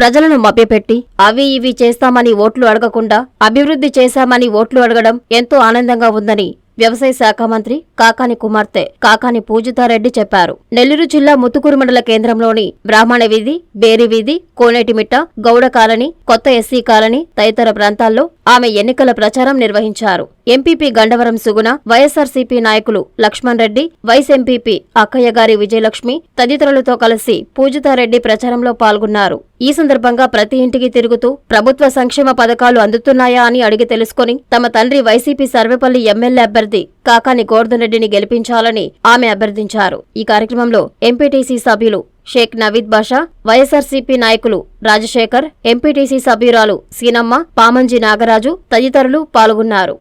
ప్రజలను మభ్యపెట్టి అవి ఇవి చేస్తామని ఓట్లు అడగకుండా అభివృద్ధి చేశామని ఓట్లు అడగడం ఎంతో ఆనందంగా ఉందని వ్యవసాయ శాఖ మంత్రి కాకాని కుమార్తె కాకాని పూజితారెడ్డి చెప్పారు. నెల్లూరు జిల్లా ముత్తుకూరు మండల కేంద్రంలోని బ్రాహ్మణ వీధి బేరి వీధి కోనేటిమిట్ట గౌడ కాలనీ కొత్త ఎస్సీ కాలనీ తదితర ప్రాంతాల్లో ఆమె ఎన్నికల ప్రచారం నిర్వహించారు. ఎంపీపీ గండవరం సుగుణ వైఎస్ఆర్సీపీ నాయకులు లక్ష్మణ్ రెడ్డి వైస్ ఎంపీపీ అక్కయ్య గారి విజయలక్ష్మి తదితరులతో కలిసి పూజితారెడ్డి ప్రచారంలో పాల్గొన్నారు. ఈ సందర్భంగా ప్రతి ఇంటికి తిరుగుతూ ప్రభుత్వ సంక్షేమ పథకాలు అందుతున్నాయా అని అడిగి తెలుసుకుని తమ తండ్రి వైసీపీ సర్వేపల్లి ఎమ్మెల్యే అభ్యర్థి కాకాని గోర్ధన్ రెడ్డిని గెలిపించాలని ఆమె అభ్యర్థించారు. ఈ కార్యక్రమంలో ఎంపీటీసీ సభ్యులు షేక్ నవీద్ బాషా వైఎస్ఆర్సీపీ నాయకులు రాజశేఖర్ ఎంపీటీసీ సభ్యురాలు సీనమ్మ పామంజి నాగరాజు తదితరులు పాల్గొన్నారు.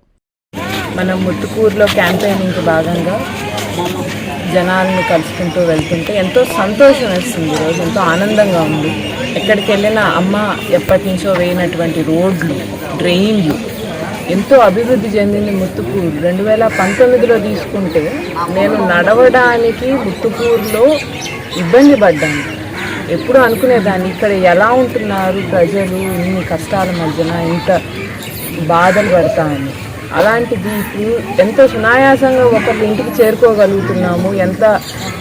మనం ముట్టుకూరులో క్యాంపెయినింగ్ భాగంగా జనాలను కలుసుకుంటూ వెళ్తుంటే ఎంతో సంతోషం వేస్తుంది ఈరోజు ఎంతో ఆనందంగా ఉంది. ఎక్కడికి వెళ్ళినా అమ్మ ఎప్పటి నుంచో వేయినటువంటి రోడ్లు డ్రైన్లు ఎంతో అభివృద్ధి చెందింది ముత్తుకూరు రెండు వేల పంతొమ్మిదిలో తీసుకుంటే నేను నడవడానికి ముత్తుకూరులో ఇబ్బంది పడ్డాను. ఎప్పుడు అనుకునేదాన్ని ఇక్కడ ఎలా ఉంటున్నారు ప్రజలు ఇన్ని కష్టాల మధ్యన ఇంత బాధలు పడతామని అలాంటిది ఇప్పుడు ఎంతో సునాయాసంగా ఒకరి ఇంటికి చేరుకోగలుగుతున్నాము ఎంత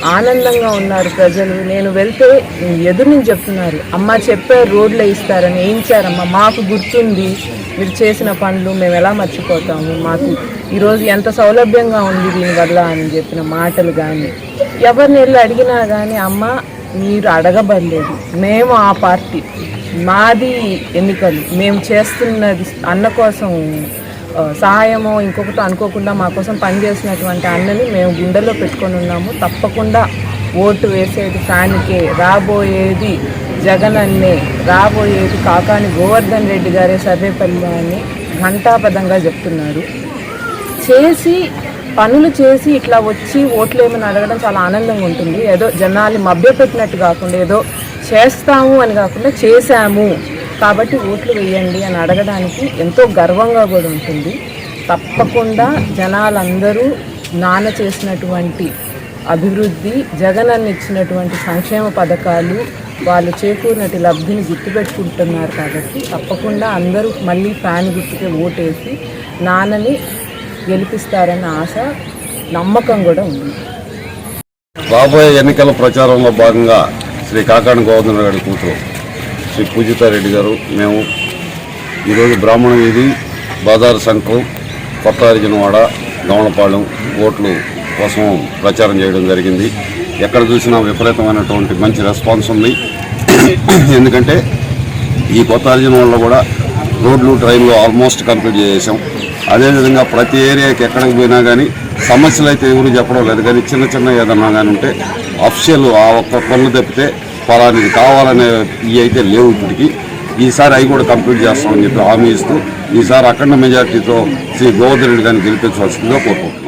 ఆనందంగా ఉన్నారు ప్రజలు. నేను వెళ్తే ఎదురు నుంచి చెప్తున్నారు. అమ్మ చెప్పారు రోడ్లు ఇస్తారని వేయించారమ్మ మాకు గుర్తుంది. మీరు చేసిన పనులు మేము ఎలా మర్చిపోతాము? మాకు ఈరోజు ఎంత సౌలభ్యంగా ఉంది దీనివల్ల అని చెప్పిన మాటలు కానీ ఎవరిని వెళ్ళి అడిగినా కానీ అమ్మ మీరు అడగబడలేదు. మేము ఆ పార్టీ. మాది ఎన్నికలు. మేము చేస్తున్నది అన్న కోసం సహాయమో ఇంకొకటి అనుకోకుండా మా కోసం పనిచేసినటువంటి అన్నని మేము గుండెల్లో పెట్టుకొని ఉన్నాము. తప్పకుండా ఓటు వేసేది ఫ్యాన్కే. రాబోయేది జగన్ అన్నే రాబోయేది కాకాని గోవర్ధన్ రెడ్డి గారే సర్వేపల్లి అని ఘంటాపదంగా చెప్తున్నారు. చేసి పనులు చేసి ఇట్లా వచ్చి ఓట్లు ఏమని అడగడం చాలా ఆనందంగా ఉంటుంది. ఏదో జనాల్ని మభ్యపెట్టినట్టు కాకుండా ఏదో చేస్తాము అని కాకుండా చేశాము. కాబట్టి ఓట్లు వేయండి అని అడగడానికి ఎంతో గర్వంగా కూడా ఉంటుంది. తప్పకుండా జనాలందరూ నాన్న చేసినటువంటి అభివృద్ధి జగన్ ఇచ్చినటువంటి సంక్షేమ పథకాలు వాళ్ళు చేకూరినటి లబ్ధిని గుర్తుపెట్టుకుంటున్నారు కాబట్టి తప్పకుండా అందరూ మళ్ళీ ఫ్యాన్ గుర్తుకే ఓటేసి నాన్నని గెలిపిస్తారన్న ఆశ నమ్మకం కూడా ఉంది. రాబోయే ఎన్నికల ప్రచారంలో భాగంగా శ్రీ కాకాణ గోవర్ధన గారి కూతురు శ్రీ పూజితారెడ్డి గారు మేము ఈరోజు బ్రాహ్మణ వీధి బాదారు సంఘం కొత్త అరిజనవాడ గమనపాలెం ఓట్లు కోసం ప్రచారం చేయడం జరిగింది. ఎక్కడ చూసినా విపరీతమైనటువంటి మంచి రెస్పాన్స్ ఉంది. ఎందుకంటే ఈ కొత్త అర్జునంలో కూడా రోడ్లు ట్రైన్లు ఆల్మోస్ట్ కంప్లీట్ చేసాం అదేవిధంగా ప్రతి ఏరియాకి ఎక్కడికి పోయినా కానీ సమస్యలు అయితే ఎవరు చెప్పడం లేదు. కానీ చిన్న చిన్న ఏదన్నా కానీ ఉంటే అఫిషియల్ ఆ ఒక్క పనులు తప్పితే ఫలానికి కావాలనే ఇవి అయితే లేవు ఇప్పటికి. ఈసారి అవి కూడా కంప్లీట్ చేస్తామని చెప్పి హామీ ఇస్తూ ఈసారి అఖండ మెజార్టీతో శ్రీ గోవర్ధన్ రెడ్డి గారిని గెలిపించవలసిందిగా కోరుకుంటున్నాం.